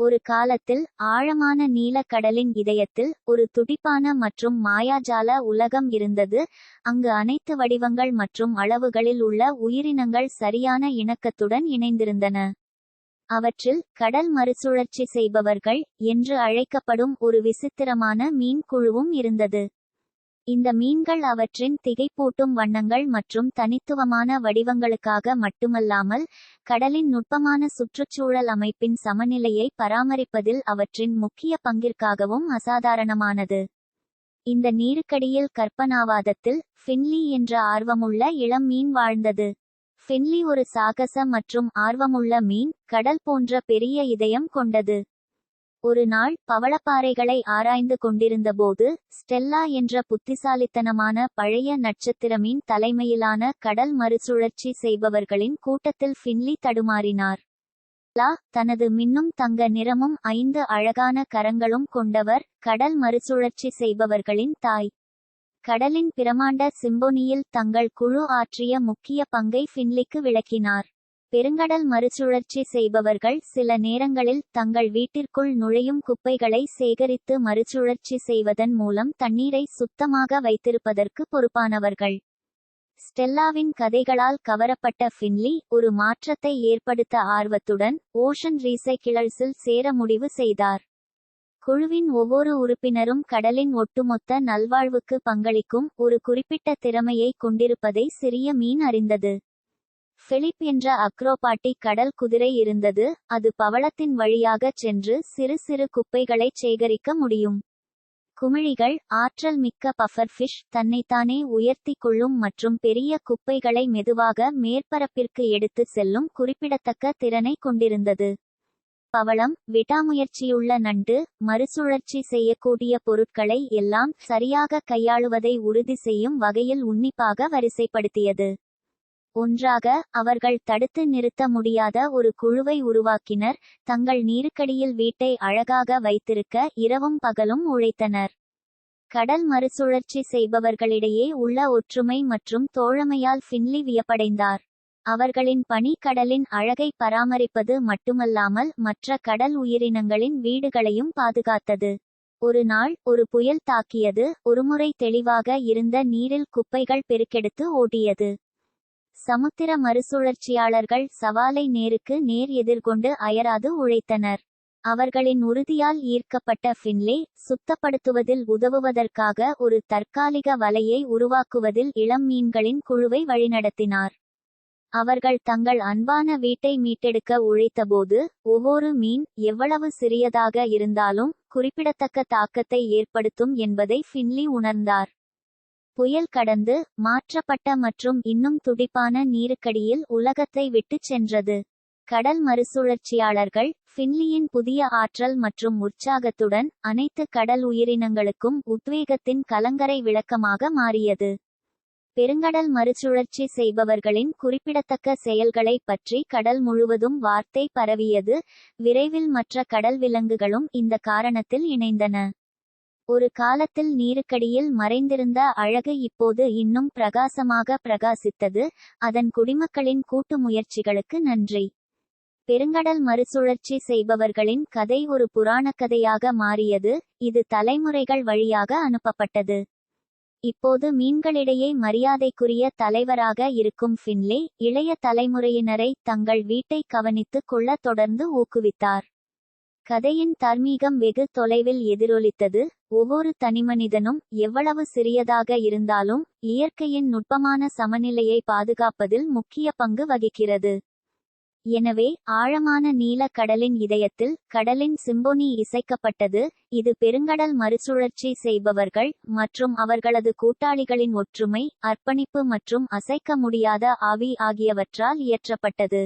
ஒரு காலத்தில் ஆழமான நீலக் கடலின் இதயத்தில் ஒரு துடிப்பான மற்றும் மாயாஜால உலகம் இருந்தது. அங்கு அனைத்து வடிவங்கள் மற்றும் அளவுகளில் உள்ள உயிரினங்கள் சரியான இணக்கத்துடன் இணைந்திருந்தன. அவற்றில் கடல் மறுசுழற்சி செய்பவர்கள் என்று அழைக்கப்படும் ஒரு விசித்திரமான மீன் குழுவும் இருந்தது. இந்த மீன்கள் அவற்றின் திகைப்பூட்டும் வண்ணங்கள் மற்றும் தனித்துவமான வடிவங்களுக்காக மட்டுமல்லாமல் கடலின் நுட்பமான சுற்றுச்சூழல் அமைப்பின் சமநிலையை பராமரிப்பதில் அவற்றின் முக்கிய பங்கிற்காகவும் அசாதாரணமானது. இந்த நீருக்கடியில் கற்பனாவாதத்தில் ஃபின்லி என்ற ஆர்வமுள்ள இளம் மீன் வாழ்ந்தது. ஃபின்லி ஒரு சாகச மற்றும் ஆர்வமுள்ள மீன் கடல் போன்ற பெரிய இதயம் கொண்டது. ஒரு நாள் பவளப்பாறைகளை ஆராய்ந்து கொண்டிருந்தபோது ஸ்டெல்லா என்ற புத்திசாலித்தனமான பழைய நட்சத்திரமின் தலைமையிலான கடல் மறுசுழற்சி செய்பவர்களின் கூட்டத்தில் ஃபின்லி தடுமாறினார். லா தனது மின்னும் தங்க நிறமும் ஐந்து அழகான கரங்களும் கொண்டவர் கடல் மறுசுழற்சி செய்பவர்களின் தாய். கடலின் பிரமாண்ட சிம்போனியில் தங்கள் குழு ஆற்றிய முக்கிய பங்கை ஃபின்லிக்கு விளக்கினார். பெருங்கடல் மறுசுழற்சி செய்பவர்கள் சில நேரங்களில் தங்கள் வீட்டிற்குள் நுழையும் குப்பைகளை சேகரித்து மறுசுழற்சி செய்வதன் மூலம் தண்ணீரை சுத்தமாக வைத்திருப்பதற்கு பொறுப்பானவர்கள். ஸ்டெல்லாவின் கதைகளால் கவரப்பட்ட ஃபின்லி ஒரு மாற்றத்தை ஏற்படுத்த ஆர்வத்துடன் ஓஷன் ரீசைக்கிளர்ஸில் சேர முடிவு செய்தார். குழுவின் ஒவ்வொரு உறுப்பினரும் கடலின் ஒட்டுமொத்த நல்வாழ்வுக்கு பங்களிக்கும் ஒரு குறிப்பிட்ட திறமையை கொண்டிருப்பதை சிறிய மீன் அறிந்தது. பிலிப் என்ற அக்ரோபாட்டிக் கடல் குதிரை இருந்தது. அது பவளத்தின் வழியாகச் சென்று சிறு சிறு குப்பைகளைச் சேகரிக்க முடியும். குமிழிகள் ஆற்றல் மிக்க பஃபர்ஃபிஷ் தன்னைத்தானே உயர்த்தி கொள்ளும் மற்றும் பெரிய குப்பைகளை மெதுவாக மேற்பரப்பிற்கு எடுத்து செல்லும் குறிப்பிடத்தக்க திறனை கொண்டிருந்தது. பவளம் விடாமுயற்சியுள்ள நண்டு மறுசுழற்சி செய்யக்கூடிய பொருட்களை எல்லாம் சரியாக கையாளுவதை உறுதி செய்யும் வகையில் உன்னிப்பாக வரிசைப்படுத்தியது. ஒன்றாக அவர்கள் தடுத்து நிறுத்த முடியாத ஒரு குழுவை உருவாக்கினர். தங்கள் நீருக்கடியில் வீட்டை அழகாக வைத்திருக்க இரவும் பகலும் உழைத்தனர். கடல் மறுசுழற்சி செய்பவர்களிடையே உள்ள ஒற்றுமை மற்றும் தோழமையால் ஃபின்லி வியப்படைந்தார். அவர்களின் பணி கடலின் அழகை பராமரிப்பது மட்டுமல்லாமல் மற்ற கடல் உயிரினங்களின் வீடுகளையும் பாதுகாத்தது. ஒரு நாள் ஒரு புயல் தாக்கியது. ஒருமுறை தெளிவாக இருந்த நீரில் குப்பைகள் பெருக்கெடுத்து ஓடியது சமுத்திர மறுசுழற்சியாளர்கள் சவாலை நேருக்கு நேர் எதிர்கொண்டு அயராது உழைத்தனர். அவர்களின் உறுதியால் ஈர்க்கப்பட்ட ஃபின்லே சுத்தப்படுத்துவதில் உதவுவதற்காக ஒரு தற்காலிக வலையை உருவாக்குவதில் இளம் மீன்களின் குழுவை வழிநடத்தினார். அவர்கள் தங்கள் அன்பான வீட்டை மீட்டெடுக்க உழைத்தபோது ஒவ்வொரு மீன் எவ்வளவு சிறியதாக இருந்தாலும் குறிப்பிடத்தக்க தாக்கத்தை ஏற்படுத்தும் என்பதை ஃபின்லி உணர்ந்தார். புயல் கடந்து மாற்றப்பட்ட மற்றும் இன்னும் துடிப்பான நீருக்கடியில் உலகத்தை விட்டுச் சென்றது. கடல் மறுசுழற்சியாளர்கள் ஃபின்லியின் புதிய ஆற்றல் மற்றும் உற்சாகத்துடன் அனைத்து கடல் உயிரினங்களுக்கும் உத்வேகத்தின் கலங்கரை விளக்கமாக மாறியது. பெருங்கடல் மறுசுழற்சி செய்பவர்களின் குறிப்பிடத்தக்க செயல்களை பற்றி கடல் முழுவதும் வார்த்தை பரவியது. விரைவில் மற்ற கடல் விலங்குகளும் இந்த காரணத்தில் இணைந்தன. ஒரு காலத்தில் நீருக்கடியில் மறைந்திருந்த அழகு இப்போது இன்னும் பிரகாசமாக பிரகாசித்தது. அதன் குடிமக்களின் கூட்டு முயற்சிகளுக்கு நன்றி. பெருங்கடல் மறுசுழற்சி செய்பவர்களின் கதை ஒரு புராணக்கதையாக மாறியது. இது தலைமுறைகள் வழியாக அனுப்பப்பட்டது. இப்போது மீன்களிடையே மரியாதைக்குரிய தலைவராக இருக்கும் ஃபின்லே இளைய தலைமுறையினரை தங்கள் வீட்டை கவனித்துக் கொள்ள தொடர்ந்து ஊக்குவித்தார். கதையின் தார்மீகம் வெகு தொலைவில் எதிரொலித்தது. ஒவ்வொரு தனிமனிதனும் எவ்வளவு சிறியதாக இருந்தாலும் இயற்கையின் நுட்பமான சமநிலையை பாதுகாப்பதில் முக்கிய பங்கு வகிக்கிறது. எனவே ஆழமான நீல கடலின் இதயத்தில் கடலின் சிம்போனி இசைக்கப்பட்டது. இது பெருங்கடல் மறுசுழற்சி செய்பவர்கள் மற்றும் அவர்களது கூட்டாளிகளின் ஒற்றுமை அர்ப்பணிப்பு மற்றும் அசைக்க முடியாத ஆவி ஆகியவற்றால் இயற்றப்பட்டது.